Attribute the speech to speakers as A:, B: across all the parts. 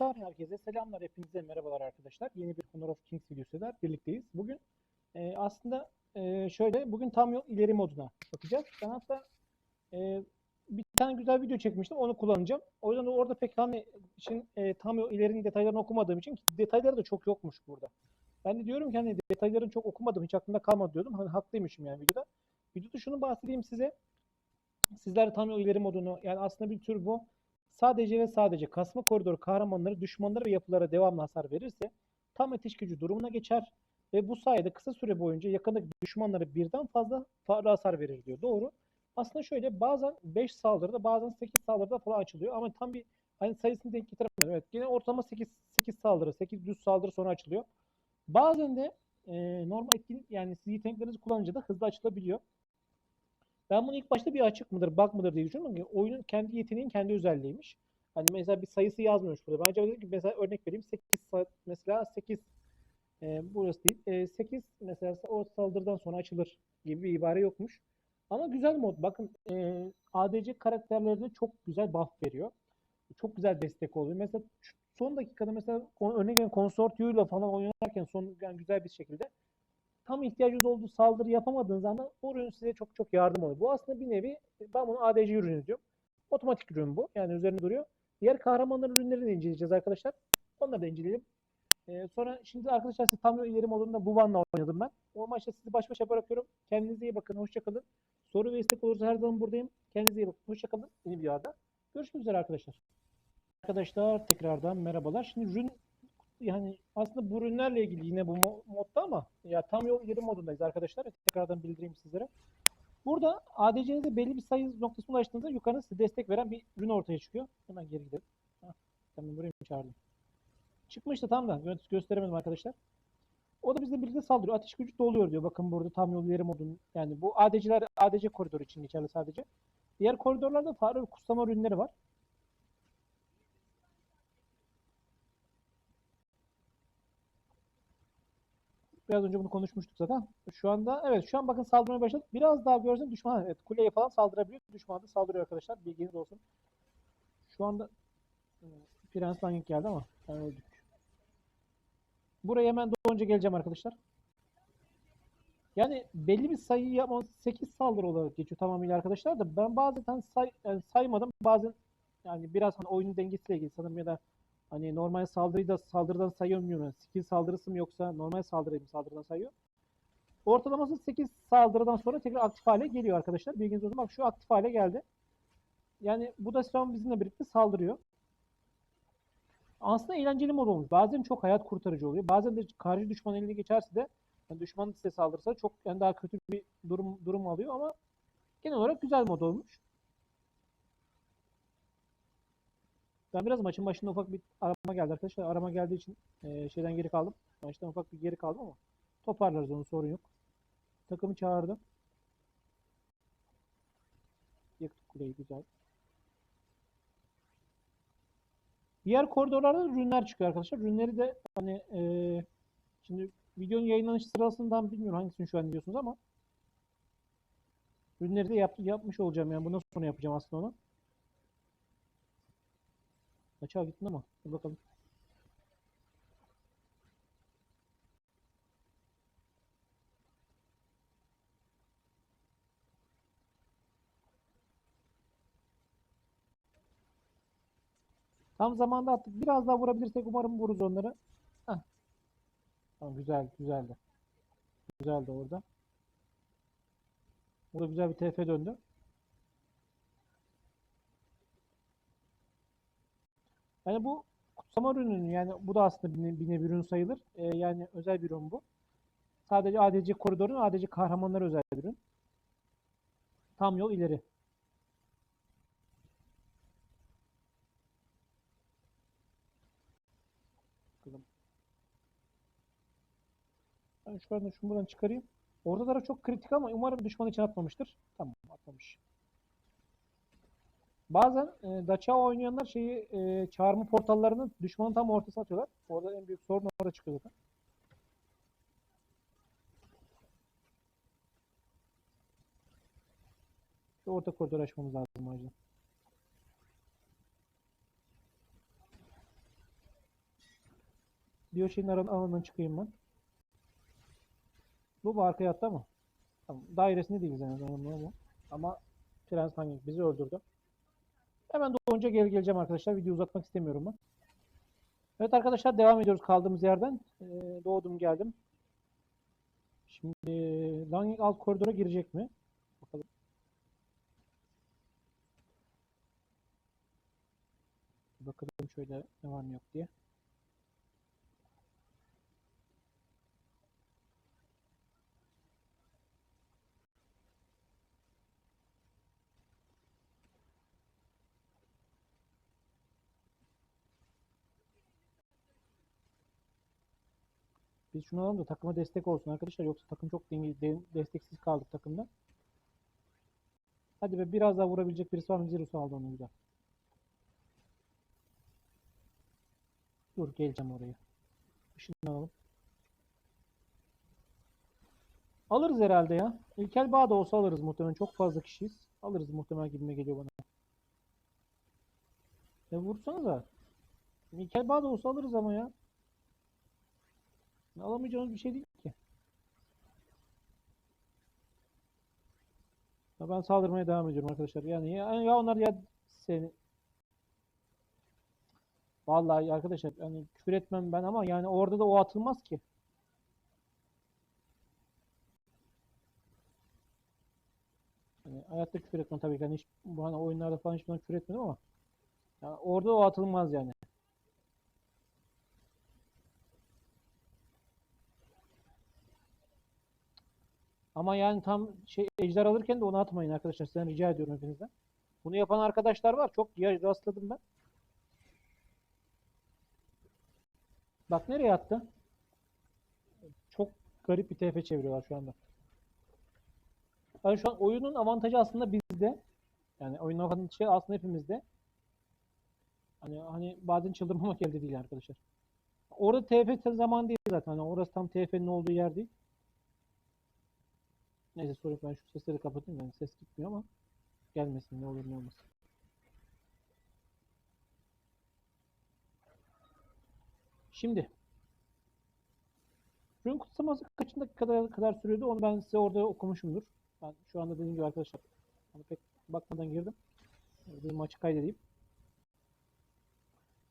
A: Arkadaşlar herkese selamlar. Hepinize merhabalar arkadaşlar. Yeni bir Honor of Kings videosuyla birlikteyiz. Bugün e, aslında e, şöyle bugün tam yol ileri moduna bakacağız. Ben hatta e, bir tane güzel video çekmiştim. Onu kullanacağım. O yüzden de orada pek hani için e, tam yol ilerinin detaylarını okumadığım için detayları da çok yokmuş burada. Ben de diyorum ki hani detaylarını çok okumadım. Hiç aklımda kalmadı diyordum. Hani haklıymışım yani videoda. Videoda şunu bahsedeyim size. Sizler tam yol ileri modunu yani aslında bir tür bu sadece ve sadece kasma koridoru kahramanları düşmanlara ve yapılara devamlı hasar verirse tam ateş gücü durumuna geçer ve bu sayede kısa süre boyunca yakındaki düşmanlara birden fazla farklı hasar verir diyor. Doğru. Aslında şöyle bazen 5 saldırıda bazen 8 saldırıda falan açılıyor ama tam bir hani sayısını denk getiremedim. Evet yine ortalama 8 8 saldırı 8 düz saldırı sonra açılıyor. Bazen de e, normal etkin yani siz yeteneklerinizi kullanınca da hızlı açılabiliyor. Ben bunu ilk başta bir açık mıdır, bug mıdır diye düşündüm. Çünkü oyunun kendi yeteneğin kendi özelliğiymiş. Hani mesela bir sayısı yazmıyormuş burada. Bence dedim ki mesela örnek vereyim 8 saat mesela 8 e, burası değil. E, 8 mesela o saldırıdan sonra açılır gibi bir ibare yokmuş. Ama güzel mod. Bakın e, ADC karakterlerine çok güzel buff veriyor. Çok güzel destek oluyor. Mesela son dakikada mesela veriyorum konsortiyuyla falan oynarken son yani güzel bir şekilde tam ihtiyacınız olduğu saldırı yapamadığınız anda o ürün size çok çok yardım oluyor. Bu aslında bir nevi ben bunu ADC ürünü diyorum. Otomatik ürün bu. Yani üzerinde duruyor. Diğer kahramanların ürünlerini de inceleyeceğiz arkadaşlar. Onları da inceleyelim. Ee, sonra şimdi arkadaşlar size tam ileri modunda Buvan'la oynadım ben. O maçta sizi baş başa bırakıyorum. Kendinize iyi bakın. Hoşçakalın. Soru ve istek olursa her zaman buradayım. Kendinize iyi bakın. Hoşçakalın. Yeni bir videoda. Görüşmek üzere arkadaşlar. Arkadaşlar tekrardan merhabalar. Şimdi ürün yani aslında bu ürünlerle ilgili yine bu mo- modda ama ya tam yol ileri modundayız arkadaşlar. Tekrardan bildireyim sizlere. Burada ADC'nize belli bir sayı noktasına ulaştığınızda yukarıda size destek veren bir ürün ortaya çıkıyor. Hemen geri gidelim. Hah, tamam buraya mı çağırdım? Çıkmıştı tam da gö- gösteremedim arkadaşlar. O da bizle birlikte saldırıyor. Ateş gücü doluyor diyor. Bakın burada tam yol ileri modun. Yani bu ADC'ler ADC koridoru için geçerli sadece. Diğer koridorlarda farklı kutsama ürünleri var. Biraz önce bunu konuşmuştuk zaten. Şu anda evet şu an bakın saldırmaya başladı. Biraz daha görsün düşman evet kuleye falan saldırabiliyor. Düşman da saldırıyor arkadaşlar. Bilginiz olsun. Şu anda e, Prens Langing geldi ama ben öldük. Buraya hemen doğunca geleceğim arkadaşlar. Yani belli bir sayı yapmamız 8 saldırı olarak geçiyor tamamıyla arkadaşlar da ben bazen say, yani saymadım. Bazen yani biraz hani oyunun dengesiyle ilgili sanırım ya da Hani normal saldırıyı da saldırıdan sayıyor muyum? Skill saldırısı mı yoksa normal saldırıyı mı saldırıdan sayıyor? Ortalaması 8 saldırıdan sonra tekrar aktif hale geliyor arkadaşlar. Bilginiz olsun. Bak şu aktif hale geldi. Yani bu da şu an bizimle birlikte saldırıyor. Aslında eğlenceli mod olmuş. Bazen çok hayat kurtarıcı oluyor. Bazen de karşı düşman eline geçerse de yani düşman size saldırsa çok yani daha kötü bir durum durum alıyor ama genel olarak güzel mod olmuş. Ben biraz maçın başında ufak bir arama geldi arkadaşlar. Arama geldiği için e, şeyden geri kaldım. Maçtan ufak bir geri kaldım ama toparlarız onu sorun yok. Takımı çağırdı. Yaktık kuleyi güzel. Diğer koridorlarda da ürünler çıkıyor arkadaşlar. Ürünleri de hani e, şimdi videonun yayınlanış sırasından bilmiyorum hangisini şu an diyorsunuz ama ürünleri de yap, yapmış olacağım yani bundan sonra yapacağım aslında onu. Açığa gittin ama. Dur bakalım. Tam zamanda attık. Biraz daha vurabilirsek umarım vururuz onları. Heh. Tamam güzel, güzeldi. Güzeldi orada. Burada güzel bir TF döndü. Yani bu kutsama ürünün yani bu da aslında bir, bir nevi ürün sayılır. Ee, yani özel bir ürün bu. Sadece ADC koridorun ADC kahramanları özel bir ürün. Tam yol ileri. Bakalım. Ben şu anda şunu buradan çıkarayım. Orada da çok kritik ama umarım düşman için atmamıştır. Tamam atmamış. Bazen e, Dacia oynayanlar şeyi e, çağırma portallarını düşmanın tam ortasına atıyorlar. Orada en büyük sorun orada çıkıyor zaten. Şu orta koridor açmamız lazım acil. Diyor şeyin aran- alanından çıkayım ben. Bu mu arkaya attı mı? Tamam. Dairesinde değiliz azından ama. Ama Prens hangi bizi öldürdü. Hemen doğunca geri geleceğim arkadaşlar. Videoyu uzatmak istemiyorum ben. Evet arkadaşlar devam ediyoruz kaldığımız yerden. Ee, doğdum geldim. Şimdi Langing alt koridora girecek mi? Bakalım. Bakalım şöyle ne var ne yok diye. Biz şunu alalım da takıma destek olsun arkadaşlar. Yoksa takım çok denge- de- desteksiz kaldık takımda. Hadi be biraz daha vurabilecek birisi var mı? Zirus aldı onu güzel. Dur geleceğim oraya. Işını alalım. Alırız herhalde ya. İlkel bağ da olsa alırız muhtemelen. Çok fazla kişiyiz. Alırız muhtemelen gibime geliyor bana. Ya vursana da. İlkel bağ da olsa alırız ama ya. Alamayacağımız bir şey değil ki. Ya ben saldırmaya devam ediyorum arkadaşlar. Yani ya, ya onlar ya seni Vallahi arkadaşlar hani küfür etmem ben ama yani orada da o atılmaz ki. Hani hayatta küfür etmem tabii ki. Hani hiç, bu hani oyunlarda falan hiç buna küfür etmedim ama ya orada o atılmaz yani. Ama yani tam şey ejder alırken de onu atmayın arkadaşlar. Sizden rica ediyorum hepinizden. Bunu yapan arkadaşlar var. Çok rastladım ben. Bak nereye attı? Çok garip bir TF çeviriyorlar şu anda. Yani şu an oyunun avantajı aslında bizde. Yani oyunun avantajı aslında hepimizde. Hani hani bazen çıldırmamak elde değil arkadaşlar. Orada TF zaman değil zaten. Hani orası tam TF'nin olduğu yer değil. Neyse sorry ben şu sesleri kapatayım yani ses gitmiyor ama gelmesin ne olur ne olmaz. Şimdi Rune kutsaması kaç dakika kadar sürüyordu onu ben size orada okumuşumdur. Ben şu anda dediğim gibi arkadaşlar hani pek bakmadan girdim. Bir maçı kaydedeyim.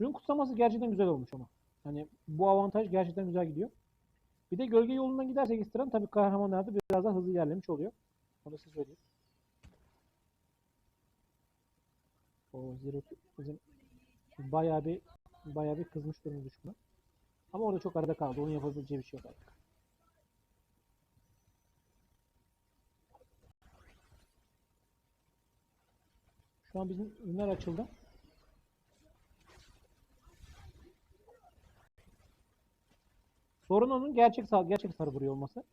A: Rune kutsaması gerçekten güzel olmuş ama. Hani bu avantaj gerçekten güzel gidiyor. Bir de gölge yolundan gidersek ekstrem tabii kahramanlarda biraz daha hızlı ilerlemiş oluyor. Onu size söyleyeyim. O Zero bizim bayağı bir bayağı bir kızmış durumda düşman. Ama orada çok arada kaldı. Onun yapabileceği bir şey yok artık. Şu an bizim ürünler açıldı. Sorun onun gerçek sal gerçek sarı vuruyor olması.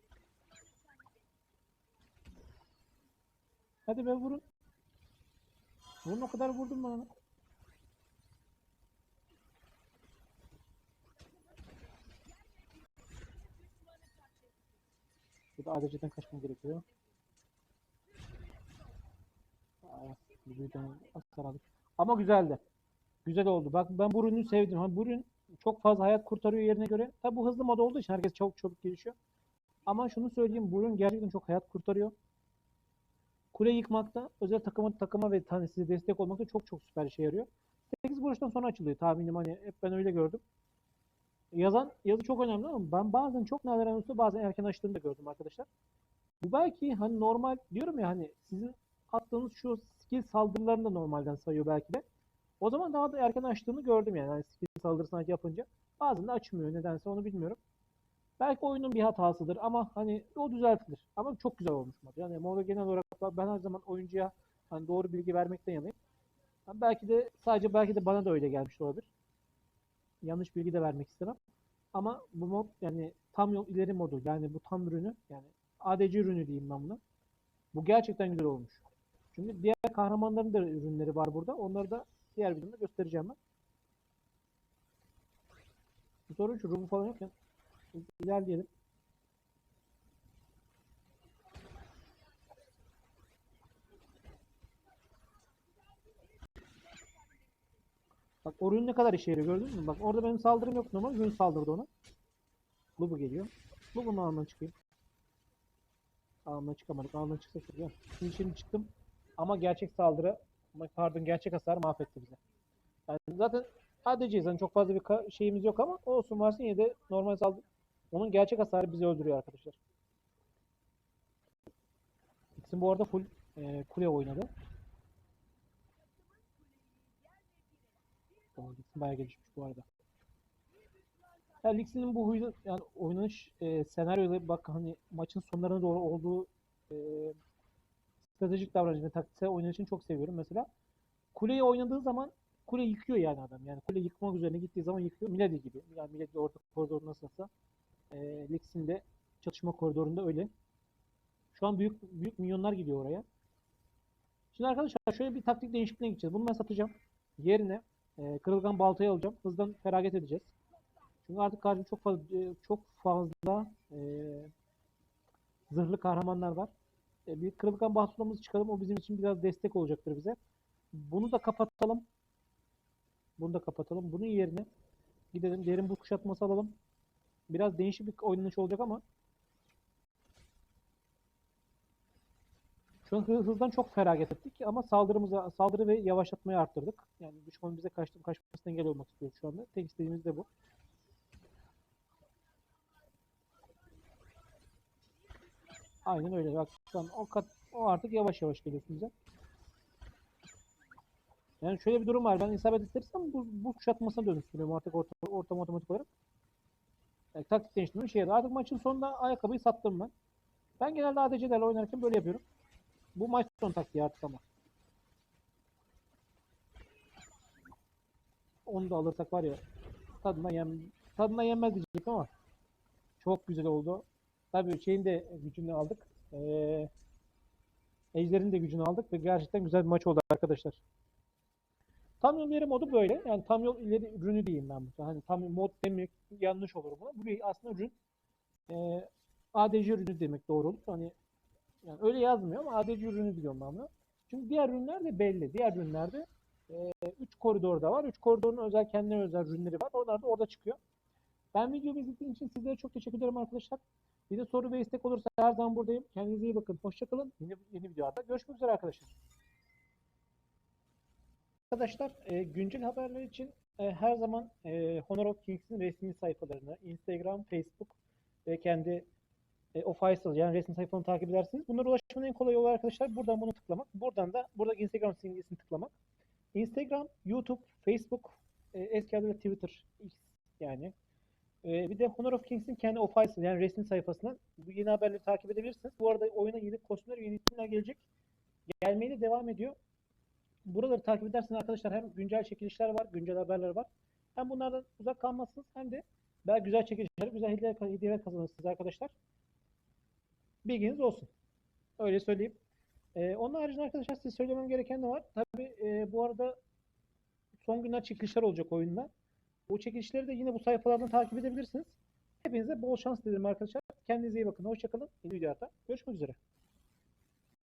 A: Hadi be vurun. Vurun o kadar vurdum bana. Burada ADC'den kaçmam gerekiyor. Ama güzeldi. Güzel oldu. Bak ben bu sevdim. Ha, bu çok fazla hayat kurtarıyor yerine göre. Tabi bu hızlı mod olduğu için herkes çabuk çabuk gelişiyor. Ama şunu söyleyeyim bu ürün gerçekten çok hayat kurtarıyor. Kule yıkmakta, özel takıma takıma ve tane destek olmakta çok çok süper işe yarıyor. 8 vuruştan sonra açılıyor tahminim hani hep ben öyle gördüm. Yazan yazı çok önemli ama ben bazen çok nadiren olsa bazen erken açtığını da gördüm arkadaşlar. Bu belki hani normal diyorum ya hani sizin attığınız şu skill saldırılarını da normalden sayıyor belki de. O zaman daha da erken açtığını gördüm yani. yani skill saldırısını yapınca. Bazen de açmıyor nedense onu bilmiyorum. Belki oyunun bir hatasıdır ama hani o düzeltilir. Ama çok güzel olmuş mod. Yani moda genel olarak ben her zaman oyuncuya hani doğru bilgi vermekten yanayım. Yani belki de sadece belki de bana da öyle gelmiş olabilir. Yanlış bilgi de vermek istemem. Ama bu mod yani tam yol ileri modu. Yani bu tam ürünü yani ADC ürünü diyeyim ben buna. Bu gerçekten güzel olmuş. Çünkü diğer kahramanların da ürünleri var burada. Onları da diğer videomda göstereceğim ben. Sorun şu rumu falan yokken ilerleyelim. Bak o rün ne kadar işe yarıyor gördün mü? Bak orada benim saldırım yok normal. Rün saldırdı ona. Lubu geliyor. Lubu'nun ağından çıkayım. Ağından çıkamadık. Ağından çıksak gel. Şimdi şimdi çıktım. Ama gerçek saldırı ama pardon gerçek hasar mahvetti bize. Yani zaten ADC'yiz. Yani çok fazla bir şeyimiz yok ama olsun varsın yine de normal saldırı. Onun gerçek hasarı bizi öldürüyor arkadaşlar. X'in bu arada full e, kule oynadı. Lix'in bayağı gelişmiş bu arada. Ya Lix'in bu huyu yani oynanış e, senaryoda bak hani maçın sonlarına doğru olduğu e, stratejik davranış ve taktiksel oynanışını çok seviyorum. Mesela kuleyi oynadığı zaman kule yıkıyor yani adam. Yani kule yıkmak üzerine gittiği zaman yıkıyor. Milady gibi. Yani Milady orta koridor nasılsa e, Lix'in de çatışma koridorunda öyle. Şu an büyük büyük milyonlar gidiyor oraya. Şimdi arkadaşlar şöyle bir taktik değişikliğine gideceğiz. Bunu ben satacağım. Yerine e, kırılgan baltayı alacağım. Hızdan feragat edeceğiz. Çünkü artık karşımda çok fazla e, çok fazla e, zırhlı kahramanlar var. E, bir kırılgan baltamızı çıkalım. O bizim için biraz destek olacaktır bize. Bunu da kapatalım. Bunu da kapatalım. Bunun yerine gidelim derin bu kuşatması alalım. Biraz değişik bir oynanış olacak ama Şu an hı- hızdan çok feragat ettik ama saldırımıza saldırı ve yavaşlatmayı arttırdık. Yani düşmanın bize kaçtı, kaçmasına engel olmak istiyoruz şu anda. Tek istediğimiz de bu. Aynen öyle. Bak şu an o kat o artık yavaş yavaş geliyorsun bize. Yani şöyle bir durum var. Ben isabet edersem bu, bu kuşatmasına dönüştürüyorum artık orta, ortam otomatik olarak. Yani taktik değiştirme şey Artık maçın sonunda ayakkabıyı sattım ben. Ben genelde ADC'lerle oynarken böyle yapıyorum. Bu maç son taktiği artık ama. Onu da alırsak var ya tadına yem tadına yenmez diyecektim ama çok güzel oldu. Tabii şeyin de gücünü aldık. Ee, Ejder'in de gücünü aldık ve gerçekten güzel bir maç oldu arkadaşlar. Tam yol ileri modu böyle. Yani tam yol ileri ürünü diyeyim ben burada. Hani tam mod demek yanlış olur buna. Burayı aslında ürün e, ADC ürünü demek doğru olur. Hani yani öyle yazmıyor ama ADC ürünü diyorum ben buna. Çünkü diğer ürünler de belli. Diğer ürünlerde 3 koridorda var. 3 koridorun özel kendine özel ürünleri var. Onlar da orada çıkıyor. Ben videomu izlediğiniz için sizlere çok teşekkür ederim arkadaşlar. Bir de soru ve istek olursa her zaman buradayım. Kendinize iyi bakın. Hoşçakalın. Yeni, yeni videolarda görüşmek üzere arkadaşlar. Arkadaşlar e, güncel haberler için e, her zaman e, Honor of Kings'in resmi sayfalarını Instagram, Facebook ve kendi e, official yani resmi sayfalarını takip edersiniz. Bunlara ulaşmanın en kolay yolu arkadaşlar buradan bunu tıklamak. Buradan da burada Instagram simgesini tıklamak. Instagram, YouTube, Facebook, e, eski adıyla Twitter, X yani. E, bir de Honor of Kings'in kendi official yani resmi sayfasından bu yeni haberleri takip edebilirsiniz. Bu arada oyuna yeni kostümler, yeni isimler gelecek. Gelmeye de devam ediyor. Buraları takip ederseniz arkadaşlar hem güncel çekilişler var, güncel haberler var. Hem bunlardan uzak kalmazsınız hem de daha güzel çekilişler, güzel hediyeler, hediyeler kazanırsınız arkadaşlar. Bilginiz olsun. Öyle söyleyeyim. Ee, onun haricinde arkadaşlar size söylemem gereken de var. Tabii e, bu arada son günler çekilişler olacak oyunda. Bu çekilişleri de yine bu sayfalardan takip edebilirsiniz. Hepinize bol şans dilerim arkadaşlar. Kendinize iyi bakın. Hoşçakalın. Yeni videolarda görüşmek üzere.